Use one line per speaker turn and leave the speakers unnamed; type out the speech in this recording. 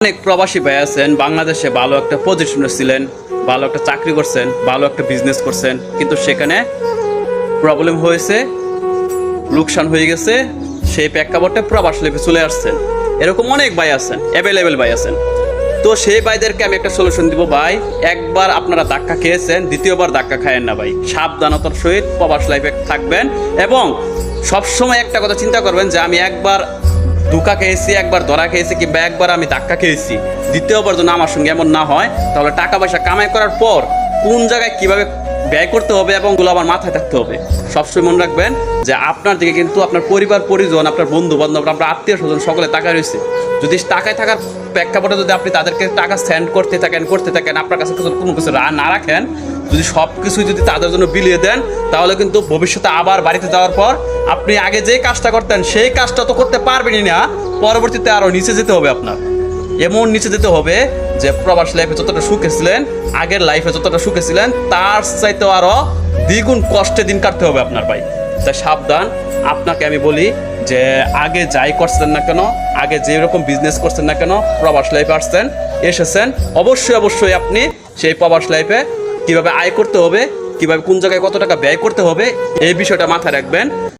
অনেক প্রবাসী ভাই আছেন, বাংলাদেশে ভালো একটা পজিশনে ছিলেন, ভালো একটা চাকরি করছেন, ভালো একটা বিজনেস করছেন, কিন্তু সেখানে প্রবলেম হয়েছে, লোকসান হয়ে গেছে, সেই প্রেক্ষাপটে প্রবাস লেপে চলে আসছেন। এরকম অনেক ভাই আছেন অ্যাভেলেবেল ভাই আছেন। তো সেই ভাইদেরকে আমি একটা সলিউশন দিব, ভাই, একবার আপনারা ধাক্কা খেয়েছেন, দ্বিতীয়বার ধাক্কা খায়েন না, ভাই। সাবধানতার সহিত প্রবাস লাইফে থাকবেন এবং সবসময় একটা কথা চিন্তা করবেন যে আমি একবার ধোকা খেয়েছি, একবার ধরা খেয়েছি কিংবা একবার আমি ধাক্কা খেয়েছি, দ্বিতীয়বার যদি আমার সঙ্গে এমন না হয়, তাহলে টাকা পয়সা কামাই করার পর কোন জায়গায় কীভাবে ব্যয় করতে হবে এবংগুলো আমার মাথায় থাকতে হবে। সবসময় মনে রাখবেন যে আপনার দিকে কিন্তু আপনার পরিবার, পরিজন, আপনার বন্ধু বান্ধব আপনার আত্মীয় স্বজন সকলে টাকা রয়েছে। যদি টাকায় থাকার প্রেক্ষাপটে যদি আপনি তাদেরকে টাকা সেন্ড করতে থাকেন করতে থাকেন, আপনার কাছে কোনো কিছু না রাখেন, যদি সব কিছু যদি তাদের জন্য বিলিয়ে দেন, তাহলে কিন্তু ভবিষ্যতে আবার বাড়িতে যাওয়ার পর আপনি আগে যে কাজটা করতেন, সেই কাজটা তো করতে পারবেনই না। পরবর্তীতে আরও নিচে যেতে হবে আপনার। এমন নিচে যেতে হবে যে প্রবাস লাইফে যতটা সুখে ছিলেন, আগের লাইফে যতটা সুখে ছিলেন, তার চাইতেও আরও দ্বিগুণ কষ্টে দিন কাটতে হবে আপনার ভাই। তাই সাবধান। আপনাকে আমি বলি যে আগে যাই করছেন না কেন, আগে যে রকম বিজনেস করছেন না কেন, প্রবাস লাইফে আসছেন, এসেছেন। অবশ্যই অবশ্যই আপনি সেই প্রবাস লাইফে কীভাবে আয় করতে হবে, কীভাবে কোন জায়গায় কত টাকা ব্যয় করতে হবে, এই বিষয়টা মাথায় রাখবেন।